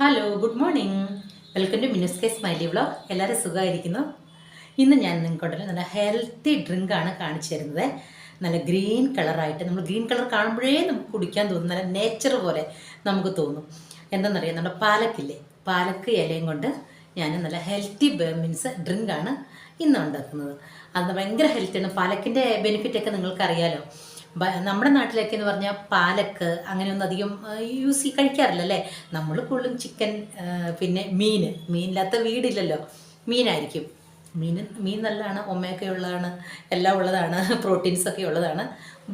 Hello good morning welcome to Minu's K smiley vlog എല്ലാവരും സുഖമായിരിക്കുന്നു. ഇന്ന് ഞാൻ നിങ്ങൾക്കുണ്ടല്ലോ നല്ല ഹെൽത്തി ഡ്രിങ്കാണ് കാണിച്ചു തരുന്നത്. നല്ല ഗ്രീൻ കളറായിട്ട് നമ്മൾ ഗ്രീൻ കളർ കാണുമ്പോഴേ നമുക്ക് കുടിക്കാൻ തോന്നും. നല്ല നേച്ചർ പോലെ നമുക്ക് തോന്നും. എന്താണെന്നറിയാം നമ്മുടെ പാലക്കില്ലേ? പാലക്ക് ഇലയും കൊണ്ട് ഞാൻ നല്ല ഹെൽത്തി മീൻസ് ഡ്രിങ്കാണ് ഇന്ന് ഉണ്ടാക്കുന്നത്. അത് ഭയങ്കര ഹെൽത്തിയാണ് പാലക്കിന്റെ ബെനിഫിറ്റൊക്കെ നിങ്ങൾക്കറിയാലോ? നമ്മുടെ നാട്ടിലൊക്കെ എന്ന് പറഞ്ഞാൽ പാലക്ക് അങ്ങനെയൊന്നും അധികം യൂസ് ചെയ്ത് കഴിക്കാറില്ല അല്ലേ? നമ്മൾ കൂടുതലും ചിക്കൻ പിന്നെ മീൻ മീനില്ലാത്ത വീടില്ലല്ലോ. മീനായിരിക്കും. മീൻ മീൻ നല്ലതാണ് ഒമയൊക്കെ ഉള്ളതാണ് എല്ലാം ഉള്ളതാണ് പ്രോട്ടീൻസ് ഒക്കെ ഉള്ളതാണ്.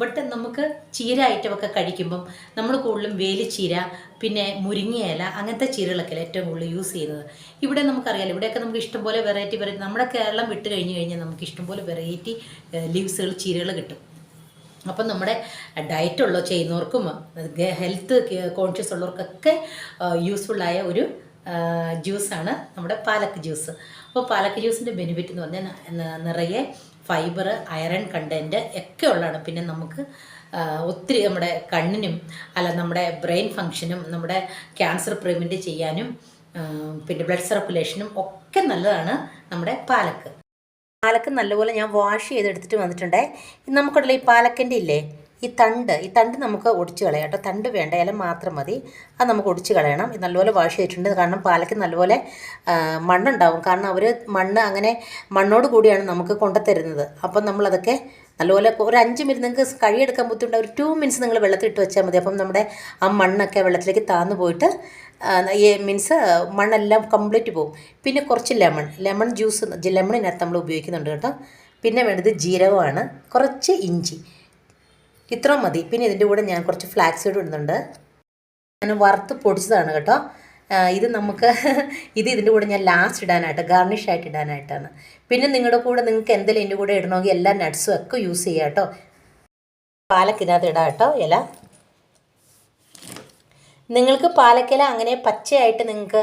ബട്ട് നമുക്ക് ചീര ഐറ്റമൊക്കെ കഴിക്കുമ്പം നമ്മൾ കൂടുതലും വേലിച്ചീര പിന്നെ മുരിങ്ങയില അങ്ങനത്തെ ചീരകളൊക്കെ ഏറ്റവും കൂടുതൽ യൂസ് ചെയ്യുന്നത്. ഇവിടെ നമുക്കറിയാലോ ഇവിടെയൊക്കെ നമുക്ക് ഇഷ്ടംപോലെ വെറൈറ്റി വെറൈറ്റി നമ്മുടെ കേരളം വിട്ട് കഴിഞ്ഞ് കഴിഞ്ഞാൽ നമുക്ക് ഇഷ്ടംപോലെ വെറൈറ്റി ലീവ്സുകൾ ചീരകൾ കിട്ടും. അപ്പം നമ്മുടെ ഡയറ്റ് ഉള്ള ചെയ്യുന്നവർക്കും ഹെൽത്ത് കോൺഷ്യസ് ഉള്ളവർക്കൊക്കെ യൂസ്ഫുള്ളായ ഒരു ജ്യൂസാണ് നമ്മുടെ പാലക്ക് ജ്യൂസ് അപ്പോൾ പാലക്ക് ജ്യൂസിന്റെ ബെനിഫിറ്റ് എന്ന് പറഞ്ഞാൽ നിറയെ ഫൈബർ അയറൺ കണ്ടന്റ് ഒക്കെ ഉള്ളതാണ്. പിന്നെ നമുക്ക് ഒത്തിരി നമ്മുടെ കണ്ണിനും അല്ല നമ്മുടെ ബ്രെയിൻ ഫങ്ഷനും നമ്മുടെ ക്യാൻസർ പ്രിവെന്റ് ചെയ്യാനും പിന്നെ ബ്ലഡ് സർക്കുലേഷനും ഒക്കെ നല്ലതാണ് നമ്മുടെ പാലക്ക് പാലക്ക് നല്ലപോലെ ഞാൻ വാഷ് ചെയ്തെടുത്തിട്ട് വന്നിട്ടുണ്ടേ. നമുക്കുള്ള ഈ പാലക്കന്റെ ഇല്ലേ? ഈ തണ്ട്. ഈ തണ്ട് നമുക്ക് ഒടിച്ച് കളയാം കേട്ടോ. തണ്ട് വേണ്ട ഇല മാത്രം മതി. അത് നമുക്ക് ഒടിച്ച് കളയണം. ഇത് നല്ലപോലെ വാഷ് ചെയ്തിട്ടുണ്ട്. കാരണം പാലക്ക് നല്ലപോലെ മണ്ണുണ്ടാവും. കാരണം അവർ മണ്ണ് അങ്ങനെ മണ്ണോട് കൂടിയാണ് നമുക്ക് കൊണ്ടുത്തരുന്നത്. അപ്പം നമ്മളതൊക്കെ നല്ലപോലെ ഒരു അഞ്ച് മിനിറ്റ് നിങ്ങൾക്ക് കഴിയെടുക്കാൻ ബുദ്ധിമുട്ട്. ഒരു ടു മിനിറ്റ്സ് നിങ്ങൾ വെള്ളത്തിൽ ഇട്ട് വെച്ചാൽ മതി. അപ്പം നമ്മുടെ ആ മണ്ണൊക്കെ വെള്ളത്തിലേക്ക് താന്നു പോയിട്ട് മീൻസ് മണ്ണെല്ലാം കംപ്ലീറ്റ് പോകും പിന്നെ കുറച്ച് ലെമൺ ലെമൺ ജ്യൂസ് ലെമണിനകത്ത് നമ്മൾ ഉപയോഗിക്കുന്നുണ്ട് കേട്ടോ. പിന്നെ വേണ്ടത് ജീരകമാണ്. കുറച്ച് ഇഞ്ചി. ഇത്രയും മതി. പിന്നെ ഇതിന്റെ കൂടെ ഞാൻ കുറച്ച് ഫ്ലാക്സ് ഇടുന്നുണ്ട്. ഞാൻ വറുത്ത് പൊടിച്ചതാണ് കേട്ടോ. ഇത് നമുക്ക് ഇത് ഇതിന്റെ കൂടെ ഞാൻ ലാസ്റ്റ് ഇടാനായിട്ട് ഗാർണിഷ് ആയിട്ട് ഇടാനായിട്ടാണ്. പിന്നെ നിങ്ങളുടെ കൂടെ നിങ്ങൾക്ക് എന്തെങ്കിലും ഇതിന്റെ കൂടെ ഇടണമെങ്കിൽ എല്ലാ നട്ട്സും ഒക്കെ യൂസ് ചെയ്യാം കേട്ടോ. പാലക്കിനകത്ത് ഇടാം കേട്ടോ ഇല. നിങ്ങൾക്ക് പാലക്കില അങ്ങനെ പച്ചയായിട്ട് നിങ്ങൾക്ക്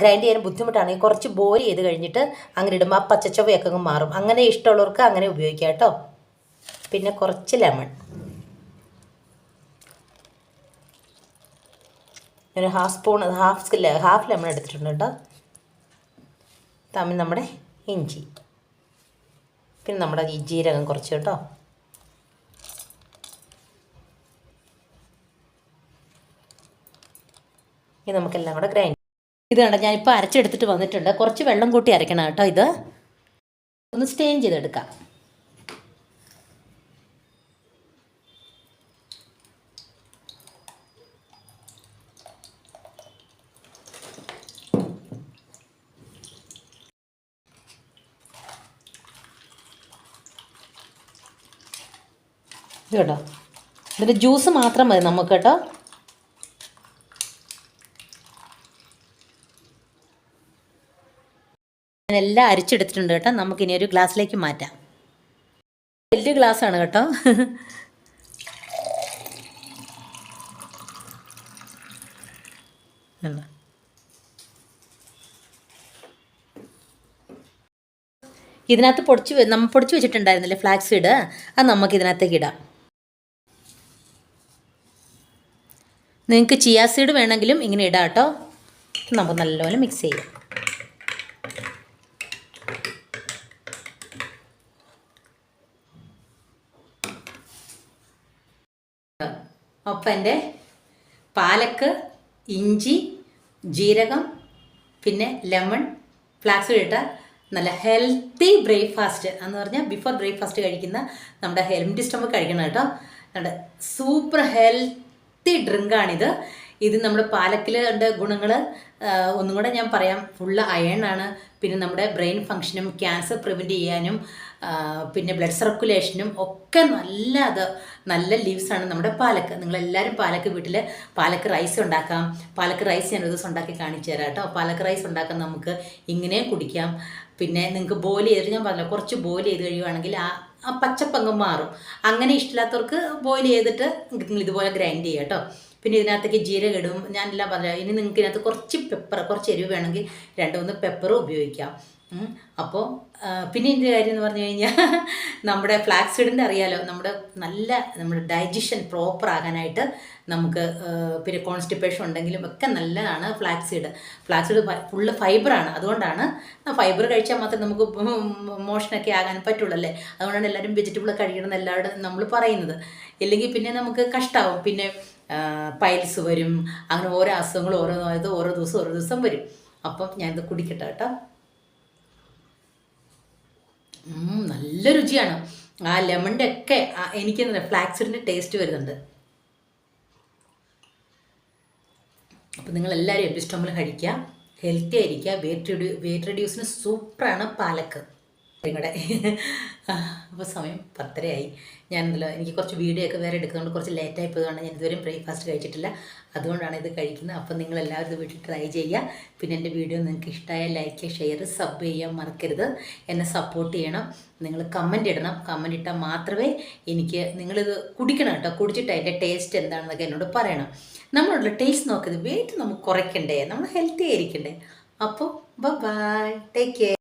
ഗ്രൈൻഡ് ചെയ്യാൻ ബുദ്ധിമുട്ടാണെങ്കിൽ കുറച്ച് ബോയിൽ ചെയ്ത് കഴിഞ്ഞിട്ട് അങ്ങനെ ഇടുമ്പോൾ ആ പച്ചച്ചവയൊക്കെ അങ്ങ് മാറും. അങ്ങനെ ഇഷ്ടമുള്ളവർക്ക് അങ്ങനെ ഉപയോഗിക്കാം കേട്ടോ. പിന്നെ കുറച്ച് ലെമൺ ഒരു half spoon half half lemon എടുത്തിട്ടുണ്ട് കേട്ടോ. തമ്മിൽ നമ്മുടെ ഇഞ്ചി. പിന്നെ നമ്മുടെ ഈ ജീരകം കുറച്ച് കേട്ടോ. ഇത് നമുക്കെല്ലാം കൂടെ ഗ്രൈൻഡ് ഇത് കണ്ടോ ഞാനിപ്പോൾ അരച്ചെടുത്തിട്ട് വന്നിട്ടുണ്ട്. കുറച്ച് വെള്ളം കൂട്ടി അരയ്ക്കണം കേട്ടോ ഇത്. ഒന്ന് സ്റ്റെയിൻ ചെയ്തെടുക്കാം. ഇത് കേട്ടോ ഇതിന്റെ ജ്യൂസ് മാത്രം മതി നമുക്ക് കേട്ടോ. ഞാനെല്ലാം അരിച്ചെടുത്തിട്ടുണ്ട് കേട്ടോ. നമുക്കിനി ഒരു ഗ്ലാസ്സിലേക്ക് മാറ്റാം. വലിയ ഗ്ലാസ്സാണ് കേട്ടോ? ഇതിനകത്ത് പൊടിച്ച് നമ്മൾ നമ്മ പൊടിച്ച് വെച്ചിട്ടുണ്ടായിരുന്നില്ലേ ഫ്ലാക്സ് സീഡ് അത് നമുക്ക് ഇതിനകത്തേക്ക് ഇടാം. നിങ്ങൾക്ക് ചിയാ സീഡ് വേണമെങ്കിലും ഇങ്ങനെ ഇടാം കേട്ടോ. നമുക്ക് നല്ലപോലെ മിക്സ് ചെയ്യാം. അപ്പം എന്റെ പാലക്ക് ഇഞ്ചി ജീരകം പിന്നെ ലെമൺ ഫ്ലാക്സ് ഇട്ട നല്ല ഹെൽത്തി ബ്രേക്ക്ഫാസ്റ്റ് എന്ന് പറഞ്ഞാൽ ബിഫോർ ബ്രേക്ക്ഫാസ്റ്റ് കഴിക്കുന്ന നമ്മുടെ ഹെൽത്തി സ്റ്റമക്ക് കഴിക്കണം കേട്ടോ. നമ്മുടെ സൂപ്പർ ഹെൽത്തി ഡ്രിങ്കാണിത്. ഇത് നമ്മുടെ പാലക്കിലെ ഗുണങ്ങൾ ഒന്നും കൂടെ ഞാൻ പറയാം. ഫുള്ള് അയൺ ആണ്. പിന്നെ നമ്മുടെ ബ്രെയിൻ ഫങ്ഷനും ക്യാൻസർ പ്രിവെന്റ് ചെയ്യാനും പിന്നെ ബ്ലഡ് സർക്കുലേഷനും ഒക്കെ നല്ല അത് നല്ല ലീവ്സാണ് നമ്മുടെ പാലക്ക്. നിങ്ങളെല്ലാവരും പാലക്ക് വീട്ടിൽ പാലക്ക് റൈസ് ഉണ്ടാക്കാം. പാലക്ക് റൈസ് ഞാൻ ഒരു ദിവസം ഉണ്ടാക്കി കാണിച്ചു തരാം കേട്ടോ. പാലക്ക് റൈസ് ഉണ്ടാക്കാൻ നമുക്ക് ഇങ്ങനെ കുടിക്കാം. പിന്നെ നിങ്ങൾക്ക് ബോയിൽ ചെയ്തിട്ട് ഞാൻ പറഞ്ഞില്ല കുറച്ച് ബോയിൽ ചെയ്ത് കഴിയുവാണെങ്കിൽ ആ പച്ചപ്പങ്ങ് മാറും. അങ്ങനെ ഇഷ്ടമില്ലാത്തവർക്ക് ബോയിൽ ചെയ്തിട്ട് നിങ്ങൾ ഇതുപോലെ ഗ്രൈൻഡ് ചെയ്യുക കേട്ടോ. പിന്നെ ഇതിനകത്തേക്ക് ജീരകം ഇടും. ഞാനെല്ലാം പറഞ്ഞു ഇനി നിങ്ങൾക്ക് ഇതിനകത്ത് കുറച്ച് പെപ്പർ കുറച്ച് എരിവ് വേണമെങ്കിൽ രണ്ട് മൂന്ന് പെപ്പർ ഉപയോഗിക്കാം. അപ്പോൾ പിന്നെ എന്റെ കാര്യം എന്ന് പറഞ്ഞു കഴിഞ്ഞാൽ നമ്മുടെ ഫ്ലാക്സ് സീഡിന്റെ അറിയാലോ നമ്മുടെ നല്ല നമ്മുടെ ഡൈജഷൻ പ്രോപ്പർ ആകാനായിട്ട് നമുക്ക് പിന്നെ കോൺസ്റ്റിപ്പേഷൻ ഉണ്ടെങ്കിലും ഒക്കെ നല്ലതാണ് flax flaxseed flax seed full ഫൈബറാണ്. അതുകൊണ്ടാണ് ഫൈബർ കഴിച്ചാൽ മാത്രമേ നമുക്ക് മോഷനൊക്കെ ആകാൻ പറ്റുള്ളൂ അല്ലേ? അതുകൊണ്ടാണ് എല്ലാവരും വെജിറ്റബിൾ കഴിക്കണം എന്ന് എല്ലാവരും നമ്മൾ പറയുന്നത്. ഇല്ലെങ്കിൽ പിന്നെ നമുക്ക് കഷ്ടമാവും പിന്നെ പൈൽസ് വരും. അങ്ങനെ ഓരോ അസുഖങ്ങളും ഓരോ ഓരോ ദിവസം ഓരോ ദിവസം വരും. അപ്പം ഞാനിത് കുടിക്കട്ടെ കേട്ടോ. നല്ല രുചിയാണ്. ആ ലെമണിന്റെ ഒക്കെ എനിക്ക് ഫ്ലാക്സിഡിന്റെ ടേസ്റ്റ് വരുന്നുണ്ട്. അപ്പം നിങ്ങൾ എല്ലാവരും എപ്പിസ്റ്റോമിൽ കഴിക്കുക. ഹെൽത്തി ആയിരിക്കുക. വെയിറ്റ് വെയിറ്റ് റെഡ്യൂസിന് സൂപ്പറാണ് പാലക്ക്. നിങ്ങളുടെ അപ്പോൾ സമയം പത്തരയായി. ഞാൻ എന്തല്ലോ എനിക്ക് കുറച്ച് വീഡിയോ ഒക്കെ വേറെ എടുക്കുന്നതുകൊണ്ട് കുറച്ച് ലേറ്റായി പോയതുകൊണ്ട് ഞാൻ ഇതുവരെയും ബ്രേക്ക്ഫാസ്റ്റ് കഴിച്ചിട്ടില്ല. അതുകൊണ്ടാണ് ഇത് കഴിക്കുന്നത്. അപ്പോൾ നിങ്ങൾ എല്ലാവരും ഇത് വീട്ടിൽ ട്രൈ ചെയ്യുക. പിന്നെ എന്റെ വീഡിയോ നിങ്ങൾക്ക് ഇഷ്ടമായ ലൈക്ക് ഷെയർ സബ് ചെയ്യാൻ മറക്കരുത്. എന്നെ സപ്പോർട്ട് ചെയ്യണം. നിങ്ങൾ കമന്റ് ഇടണം. കമന്റ് ഇട്ടാൽ മാത്രമേ എനിക്ക് നിങ്ങളിത് കുടിക്കണം കേട്ടോ. കുടിച്ചിട്ട് അതിന്റെ ടേസ്റ്റ് എന്താണെന്നൊക്കെ എന്നോട് പറയണം. നമ്മളുള്ള ടേസ്റ്റ് നോക്കുന്നത് വെയിറ്റ് നമുക്ക് കുറയ്ക്കണ്ടേ? നമ്മൾ ഹെൽത്തി ആയിരിക്കണ്ടേ? അപ്പോൾ ബൈ ടേക്ക് കെയർ